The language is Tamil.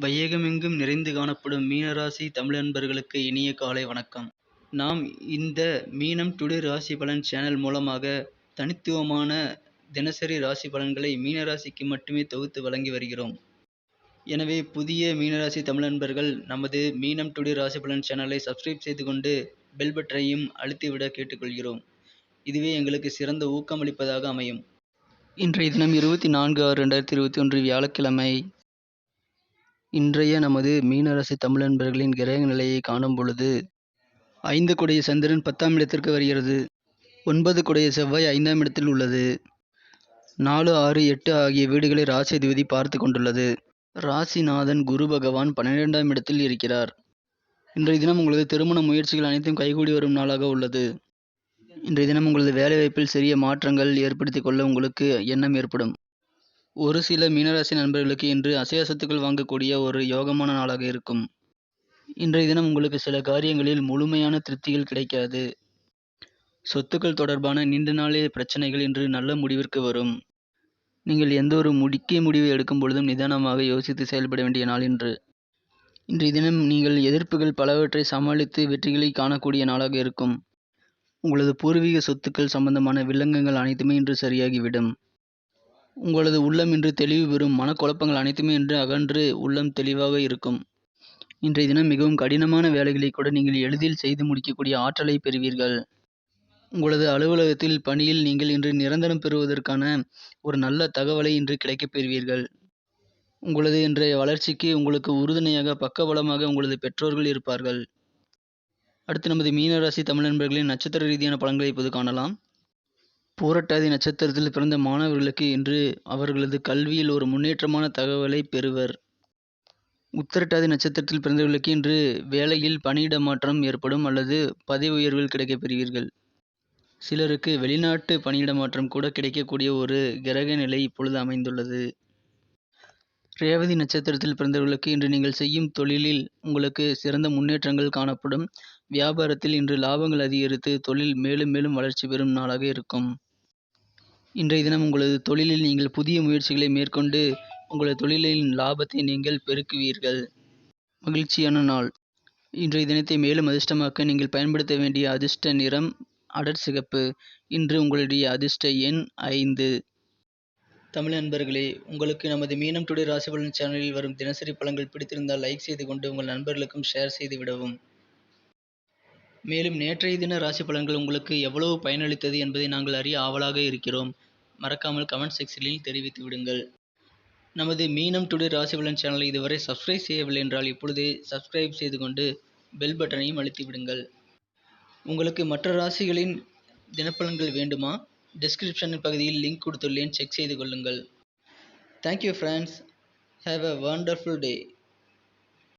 வையகமெங்கும் நிறைந்து காணப்படும் மீனராசி தமிழ் அன்பர்களுக்கு இனிய காலை வணக்கம். நாம் இந்த மீனம் டுடே ராசி பலன் சேனல் மூலமாக தனித்துவமான தினசரி ராசி பலன்களை மீனராசிக்கு மட்டுமே தொகுத்து வழங்கி வருகிறோம். எனவே புதிய மீனராசி தமிழ் அன்பர்கள் நமது மீனம் டுடே ராசி பலன் சேனலை சப்ஸ்கிரைப் செய்து கொண்டு பெல் பட்டனையும் அழுத்திவிட கேட்டுக்கொள்கிறோம். இதுவே எங்களுக்கு சிறந்த ஊக்கமளிப்பதாக அமையும். இன்றைய தினம் இருபத்தி நான்கு ஆறு ரெண்டாயிரத்தி இருபத்தி ஒன்று வியாழக்கிழமை இன்றைய நமது மீனராசி தமிழன்பர்களின் கிரக நிலையை காணும் பொழுது ஐந்து குடைய சந்திரன் பத்தாம் இடத்திற்கு வருகிறது. ஒன்பது குடைய செவ்வாய் ஐந்தாம் இடத்தில் உள்ளது. நாலு ஆறு எட்டு ஆகிய வீடுகளை ராசி அதிபதி பார்த்து கொண்டுள்ளது. ராசிநாதன் குரு பகவான் பன்னிரெண்டாம் இடத்தில் இருக்கிறார். இன்றைய தினம் உங்களது திருமண முயற்சிகள் அனைத்தும் கைகூடி வரும் நாளாக உள்ளது. இன்றைய தினம் உங்களது வேலைவாய்ப்பில் சிறிய மாற்றங்கள் ஏற்படுத்தி கொள்ள உங்களுக்கு எண்ணம் ஏற்படும். ஒரு சில மீனராசி நண்பர்களுக்கு இன்று அசைய சொத்துக்கள் வாங்கக்கூடிய ஒரு யோகமான நாளாக இருக்கும். இன்றைய தினம் உங்களுக்கு சில காரியங்களில் முழுமையான திருப்திகள் கிடைக்காது. சொத்துக்கள் தொடர்பான நீண்ட நாளே பிரச்சனைகள் இன்று நல்ல முடிவிற்கு வரும். நீங்கள் எந்த ஒரு முக்கிய முடிவை எடுக்கும் பொழுதும் நிதானமாக யோசித்து செயல்பட வேண்டிய நாள் இன்று. இன்றைய தினம் நீங்கள் எதிர்ப்புகள் பலவற்றை சமாளித்து வெற்றிகளை காணக்கூடிய நாளாக இருக்கும். உங்களது பூர்வீக சொத்துக்கள் சம்பந்தமான வில்லங்கங்கள் அனைத்துமே இன்று சரியாகிவிடும். உங்களது உள்ளம் இன்று தெளிவு பெறும் மனக்குழப்பங்கள் அனைத்துமே இன்று அகன்று உள்ளம் தெளிவாக இருக்கும். இன்றைய தினம் மிகவும் கடினமான வேலைகளை கூட நீங்கள் எளிதில் செய்து முடிக்கக்கூடிய ஆற்றலை பெறுவீர்கள். உங்களது அலுவலகத்தில் பணியில் நீங்கள் இன்று நிரந்தரம் பெறுவதற்கான ஒரு நல்ல தகவலை இன்று கிடைக்கப் பெறுவீர்கள். உங்களது இன்றைய வளர்ச்சிக்கு உங்களுக்கு உறுதுணையாக பக்கபலமாக உங்களது பெற்றோர்கள் இருப்பார்கள். அடுத்து நமது மீனராசி தமிழ் நண்பர்களின் நட்சத்திர ரீதியான பலன்களை இப்போது காணலாம். பூரட்டாதி நட்சத்திரத்தில் பிறந்த மாணவர்களுக்கு இன்று அவர்களது கல்வியில் ஒரு முன்னேற்றமான தகவலை பெறுவர். உத்திரட்டாதி நட்சத்திரத்தில் பிறந்தவர்களுக்கு இன்று வேலையில் பணியிட மாற்றம் ஏற்படும் அல்லது பதவி உயர்வுகள் கிடைக்கப் பெறுவீர்கள். சிலருக்கு வெளிநாட்டு பணியிட மாற்றம் கூட கிடைக்கக்கூடிய ஒரு கிரக நிலை இப்பொழுது அமைந்துள்ளது. ரேவதி நட்சத்திரத்தில் பிறந்தவர்களுக்கு இன்று நீங்கள் செய்யும் தொழிலில் உங்களுக்கு சிறந்த முன்னேற்றங்கள் காணப்படும். வியாபாரத்தில் இன்று லாபங்கள் அதிகரித்து தொழில் மேலும் மேலும் வளர்ச்சி பெறும் நாளாக இருக்கும். இன்றைய தினம் உங்களது தொழிலில் நீங்கள் புதிய முயற்சிகளை மேற்கொண்டு உங்களது தொழிலின் லாபத்தை நீங்கள் பெருக்குவீர்கள். மகிழ்ச்சியான நாள். இன்றைய தினத்தை மேலும் அதிர்ஷ்டமாக்க நீங்கள் பயன்படுத்த வேண்டிய அதிர்ஷ்ட நிறம் அடர் சிகப்பு. இன்று உங்களுடைய அதிர்ஷ்ட எண் ஐந்து. தமிழ் நண்பர்களே உங்களுக்கு நமது மீனம் டுடே ராசிபலன் சேனலில் வரும் தினசரி பலன்கள் பிடித்திருந்தால் லைக் செய்து கொண்டு உங்கள் நண்பர்களுக்கும் ஷேர் செய்து விடவும். மேலும் நேற்றைய தின ராசி பலன்கள் உங்களுக்கு எவ்வளவு பயனளித்தது என்பதை நாங்கள் அறிய ஆவலாக இருக்கிறோம். மறக்காமல் கமெண்ட் செக்ஷனில் தெரிவித்து விடுங்கள். நமது மீனம் டுடே ராசி பலன் சேனலை இதுவரை சப்ஸ்கிரைப் செய்யவில்லை என்றால் இப்பொழுதே சப்ஸ்கிரைப் செய்து கொண்டு பெல் பட்டனையும் அழுத்தி விடுங்கள். உங்களுக்கு மற்ற ராசிகளின் தினப்பலன்கள் வேண்டுமா? டிஸ்கிரிப்ஷன் பகுதியில் லிங்க் கொடுத்துள்ளேன். செக் செய்து கொள்ளுங்கள். Thank you friends have a wonderful day